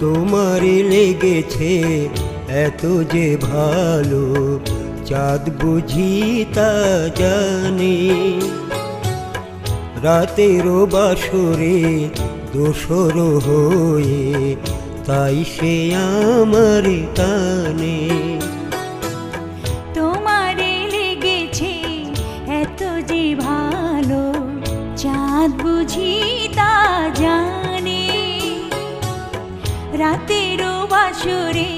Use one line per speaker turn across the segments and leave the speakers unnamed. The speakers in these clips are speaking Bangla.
তোমার লেগেছে এত যে ভালো, চাঁদ বুঝি তা জানে। রাতেরও বাসরে দোসর হয়ে তাই সে আমার কানে
তোমারে লেগেছে এত যে ভালো চাঁদ বুঝি তা জানে। রাতেরও বাসরে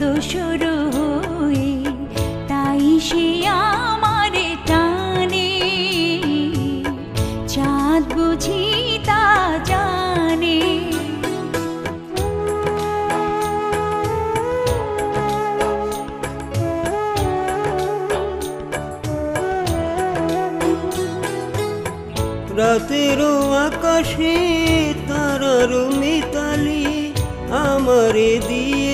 দোসর হয়ে তাই সে আমারে
রাতেরও আকাশে তারার মিতালি আমারে দিয়েছে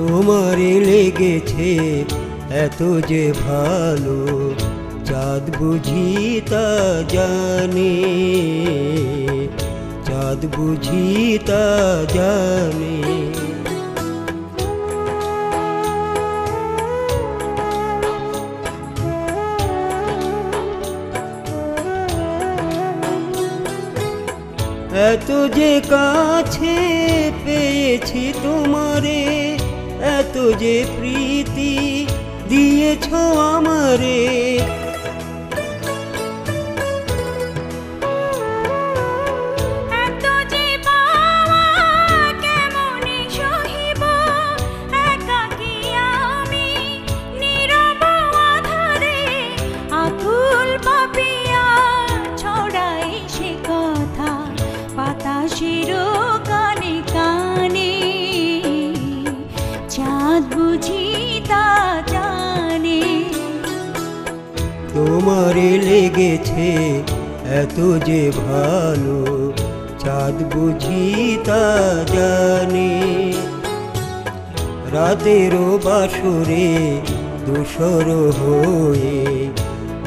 তোমারে
লেগেছে এত যে ভালো, চাঁদ বুঝি তা জানে, চাঁদ বুঝি তা জানে। এত যে কাছে পেয়েছি তোমারে এত যে প্রীতি দিয়েছ আমারে তোমারে লেগেছে এত যে ভালো, চাঁদ বুঝি তা জানে। রাতেরও বাসরে দোসর হয়ে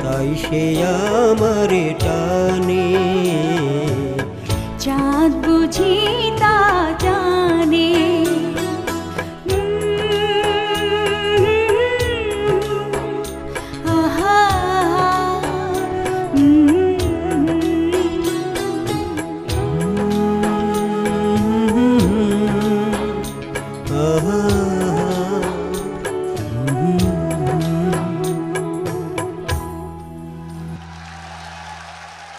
তাই সে আমারে টানে।
চাঁদ বুঝি তা